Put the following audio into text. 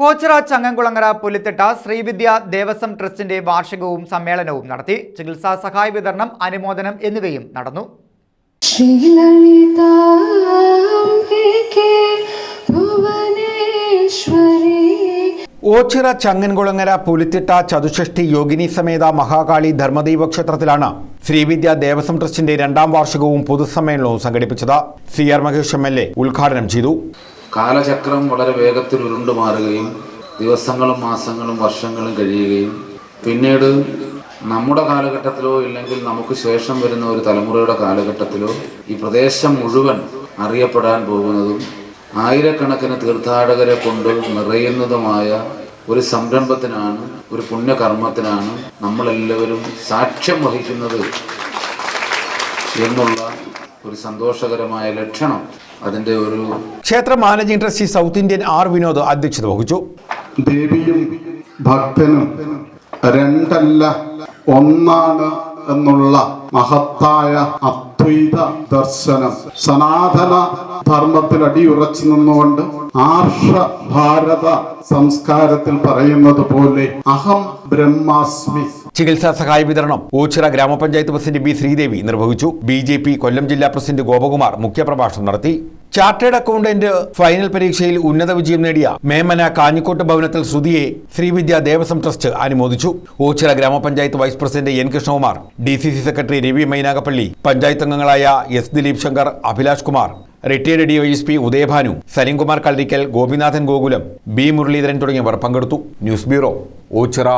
ഓച്ചിറ ചങ്ങൻകുളങ്ങര പുലിത്തിട്ട ശ്രീവിദ്യ ദേവസ്വം ട്രസ്റ്റിന്റെ വാർഷികവും സമ്മേളനവും നടത്തി ചികിത്സാ സഹായ വിതരണം അനുമോദനം എന്നിവയും നടന്നു. ഓച്ചിറ ചങ്ങൻകുളങ്ങര പുലിത്തിട്ട ചതുഷ്ഠി യോഗിനി സമേത മഹാകാളി ധർമ്മദൈവ ക്ഷേത്രത്തിലാണ് ശ്രീവിദ്യ ദേവസ്വം ട്രസ്റ്റിന്റെ രണ്ടാം വാർഷികവും പൊതുസമ്മേളനവും സംഘടിപ്പിച്ചത്. C R Mahesh M L A ഉദ്ഘാടനം ചെയ്തു. കാലചക്രം വളരെ വേഗത്തിൽ ഉരുണ്ടു മാറുകയും ദിവസങ്ങളും മാസങ്ങളും വർഷങ്ങളും കഴിയുകയും പിന്നീട് നമ്മുടെ കാലഘട്ടത്തിലോ ഇല്ലെങ്കിൽ നമുക്ക് ശേഷം വരുന്ന ഒരു തലമുറയുടെ കാലഘട്ടത്തിലോ ഈ പ്രദേശം മുഴുവൻ അറിയപ്പെടാൻ പോകുന്നതും ആയിരക്കണക്കിന് തീർത്ഥാടകരെ കൊണ്ട് നിറയുന്നതുമായ ഒരു സംരംഭത്തിനാണ് ഒരു പുണ്യകർമ്മത്തിനാണ് നമ്മളെല്ലാവരും സാക്ഷ്യം വഹിക്കുന്നത് എന്നുള്ള ഒരു സന്തോഷകരമായ ലക്ഷണം അതിന്റെ ഒരു ക്ഷേത്ര managing trustee south Indian R Vinod അധ്യക്ഷത വഹിച്ചു. ദേവിയും ഭക്തനും രണ്ടല്ല ഒന്നാണ് എന്നുള്ള മഹത്തായ അദ്വൈത ദർശനം. സനാതന ധർമ്മത്തിൽ അടിയുറച്ചു നിന്നുകൊണ്ട് ആർഷ ഭാരത സംസ്കാരത്തിൽ പറയുന്നത് പോലെ അഹം ബ്രഹ്മാസ്മി. ചികിത്സാ സഹായ വിതരണം ഓച്ചിറ ഗ്രാമപഞ്ചായത്ത് പ്രസിഡന്റ് ബി ശ്രീദേവി നിർവഹിച്ചു. ബി കൊല്ലം ജില്ലാ പ്രസിഡന്റ് ഗോപകുമാർ മുഖ്യപ്രഭാഷണം നടത്തി. ചാർട്ടേഡ് അക്കൗണ്ടന്റ് ഫൈനൽ പരീക്ഷയിൽ ഉന്നത വിജയം നേടിയ മേമന കാഞ്ഞിക്കോട്ട് ഭവനത്തിൽ ശ്രുതിയെ ശ്രീവിദ്യ ദേവസ്വം ട്രസ്റ്റ് അനുമോദിച്ചു. Ochira grama panchayat vice president N Krishnakumar D C C secretary Ravi Mynagappally panchayat അംഗങ്ങളായ S Dileep Shankar Abhilash Kumar retired D S P Udayabhanu Salimkumar Kallikkal Gopinathan Gokulam B Muraleedharan തുടങ്ങിയവർ പങ്കെടുത്തു. News bureau Ochira.